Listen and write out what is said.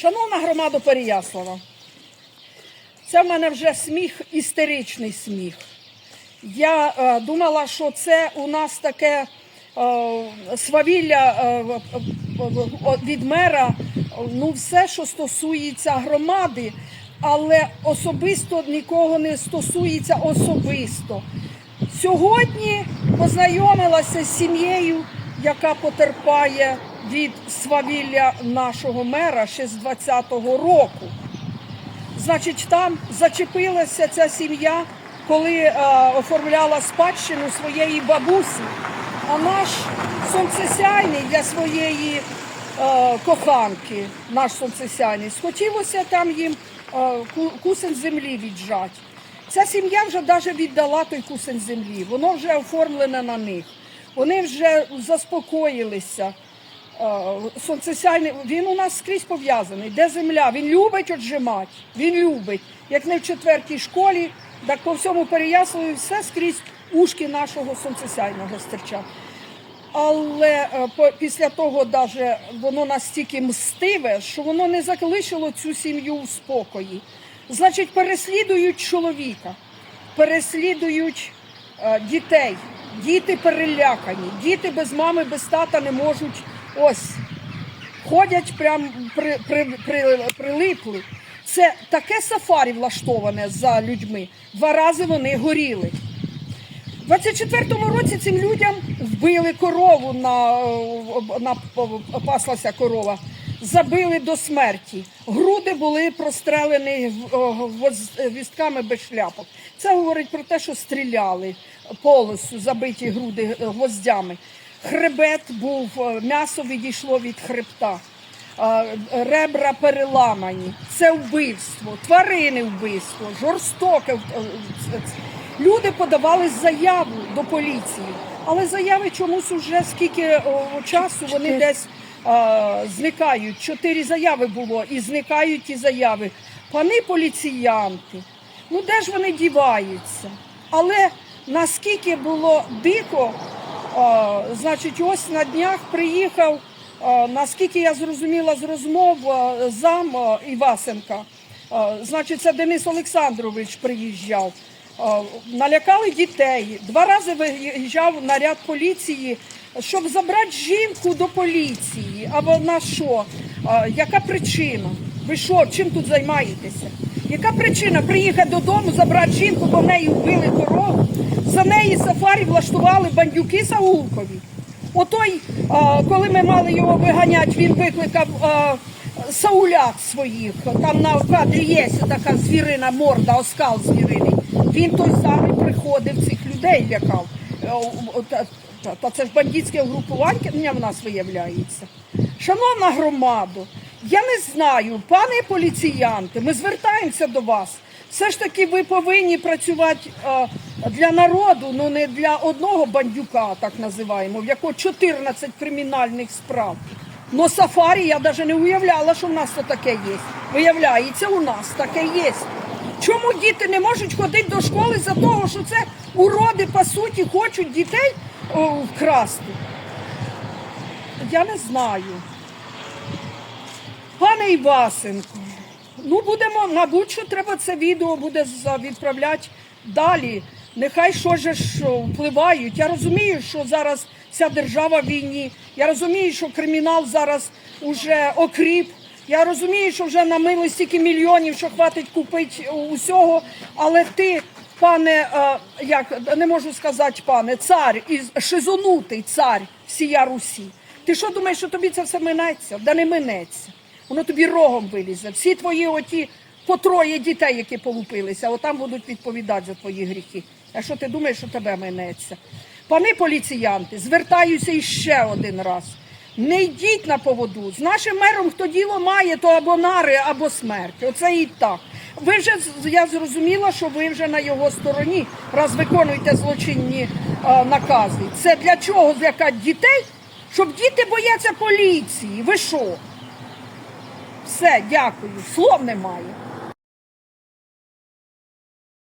Шановна громада Переяслава, це в мене вже сміх, істеричний сміх. Я е, думала, що це у нас таке е, свавілля е, від мера, ну все, що стосується громади, але особисто нікого не стосується особисто. Сьогодні познайомилася з сім'єю, яка потерпає від свавілля нашого мера ще з 20-го року. Значить, там зачепилася ця сім'я, коли е, оформляла спадщину своєї бабусі. А наш сонцесяйний для своєї е, коханки, наш сонцесяйний, схотілося там їм е, кусень землі віджати. Ця сім'я вже навіть віддала той кусень землі, воно вже оформлене на них. Вони вже заспокоїлися. Сонцесяйний, він у нас скрізь пов'язаний. Де земля? Він любить отжимати. Він любить. Як не в четвертій школі, так по всьому Переяславі все скрізь ушки нашого сонцесяйного стирчать. Але е, після того даже воно настільки мстиве, що воно не залишило цю сім'ю у спокої. Значить, переслідують чоловіка, переслідують е, дітей. Діти перелякані, діти без мами, без тата не можуть ось ходять прям при, при, при, прилипли. Це таке сафарі влаштоване за людьми. Два рази вони горіли. У 24-му році цим людям вбили корову на, на паслася корова, забили до смерті. Груди були прострелені е, без шляпок. Це говорить про те, що стріляли полосу, забиті груди гвоздями. Хребет був, е, м'ясо відійшло від хребта. Е, Ребра переламані, це вбивство, тварини вбивство, жорстоке. е. Люди подавали заяву до поліції, але заяви чомусь уже скільки часу вони десь зникають. Чотири заяви було і зникають ті заяви. Пани поліціянти, ну де ж вони діваються? Але наскільки було дико, значить, ось на днях приїхав, наскільки я зрозуміла з розмов зам Івасенка, значить, це Денис Олександрович приїжджав. Налякали дітей. Два рази виїжджав наряд поліції, щоб забрати жінку до поліції. А вона що? Яка причина? Ви що, чим тут займаєтеся? Яка причина приїхати додому, забрати жінку, бо в неї вбили корову? Сафарі влаштували бандюки Саулкові. Отой, коли ми мали його виганяти, він викликав саулят своїх. Там на кадрі є така звірина морда, оскал звіриний. Він той самий приходив цих людей лякав. Е, Та, це ж бандитське угрупування в нас виявляється. Шановна громадо, я не знаю, пане поліціянти, ми звертаємося до вас. Все ж таки ви повинні працювати е, для народу, ну не для одного бандюка, так називаємо, в якого 14 кримінальних справ. Но сафарі я навіть не уявляла, що в нас то таке є. Виявляється, у нас таке є. Чому діти не можуть ходити до школи за того, що це уроди, по суті, хочуть дітей о, вкрасти? Я не знаю. Пане Івасенко, ну будемо, мабуть, що треба це відео буде відправляти далі. Нехай що ж впливають. Я розумію, що зараз вся держава в війні. Я розумію, що кримінал зараз уже окріп. Я розумію, що вже намили стільки мільйонів, що хватить купити усього. Але ти, пане, е, як не можу сказати, пане, цар із шизонутий цар всія Русі. Ти що думаєш, що тобі це все минеться? Да не минеться. Воно тобі рогом вилізе. Всі твої оті по троє дітей, які полупилися, отам будуть відповідати за твої гріхи. А що ти думаєш, що тебе минеться? Пани поліціянти, звертаюся іще один раз. Не йдіть на поводу. З нашим мером, хто діло має, то або нари, або смерть. Оце і так. Ви вже я зрозуміла, що ви вже на його стороні, раз виконуєте злочинні е, накази. Це для чого злякати дітей? Щоб діти бояться поліції. Ви що? Все, дякую. Слов немає.